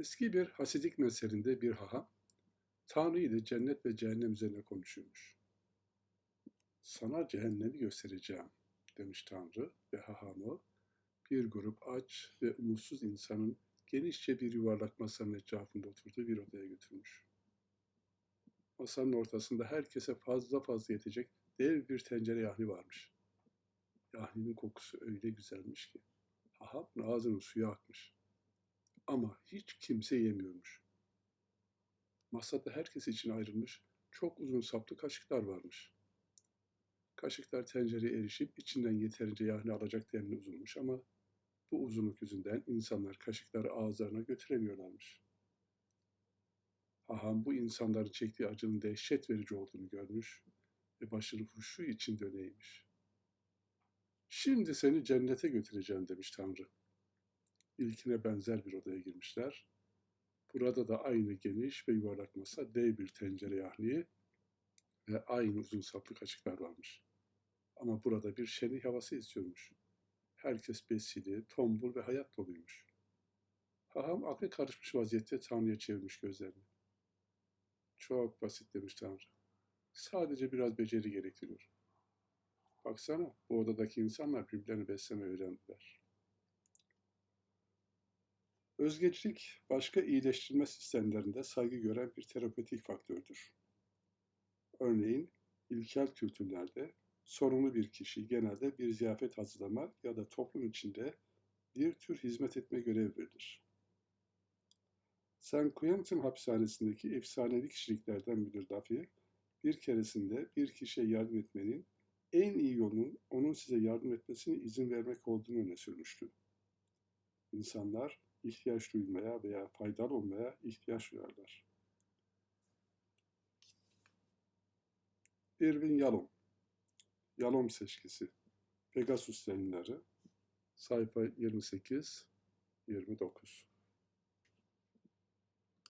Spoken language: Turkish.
Eski bir hasidik mezherinde bir haham, Tanrı ile cennet ve cehennem üzerine konuşuyormuş. Sana cehennemi göstereceğim demiş Tanrı ve hahamı bir grup aç ve umutsuz insanın genişçe bir yuvarlak masanın etrafında oturduğu bir odaya götürmüş. Masanın ortasında herkese fazla fazla yetecek dev bir tencere yahni varmış. Yahninin kokusu öyle güzelmiş ki hahamın ağzının suyu akmış. Ama hiç kimse yemiyormuş. Masada herkes için ayrılmış çok uzun saplı kaşıklar varmış. Kaşıklar tencereye erişip içinden yeterince yahni alacak denli uzunmuş ama bu uzunluk yüzünden insanlar kaşıkları ağızlarına götüremiyorlarmış. Haham bu insanların çektiği acının dehşet verici olduğunu görmüş ve başını huşu içinde öneymiş. Şimdi seni cennete götüreceğim demiş Tanrı. İlkine benzer bir odaya girmişler. Burada da aynı geniş ve yuvarlak masa, dev bir tencere yahni ve aynı uzun saplı kaşıklar varmış. Ama burada bir şenlik havası esiyormuş. Herkes besili, tombul ve hayat doluymuş. Haham aklı karışmış vaziyette Tanrı'ya çevirmiş gözlerini. Çok basit demiş Tanrı. Sadece biraz beceri gerektiriyor. Baksana bu odadaki insanlar birbirlerini besleme öğrendiler. Özgecilik başka iyileştirme sistemlerinde saygı gören bir terapötik faktördür. Örneğin ilkel kültürlerde sorumlu bir kişi genelde bir ziyafet hazırlama ya da toplum içinde bir tür hizmet etme görevi verilir. St. Quentin hapishanesindeki efsanevi kişiliklerden müdür Duffy, bir keresinde bir kişiye yardım etmenin en iyi yolunun onun size yardım etmesine izin vermek olduğunu öne sürmüştü. İnsanlar ihtiyaç duymaya veya faydalı olmaya ihtiyaç duyarlar. Irving Yalom Yalom Seçkisi Pegasus Yayınları Sayfa 28-29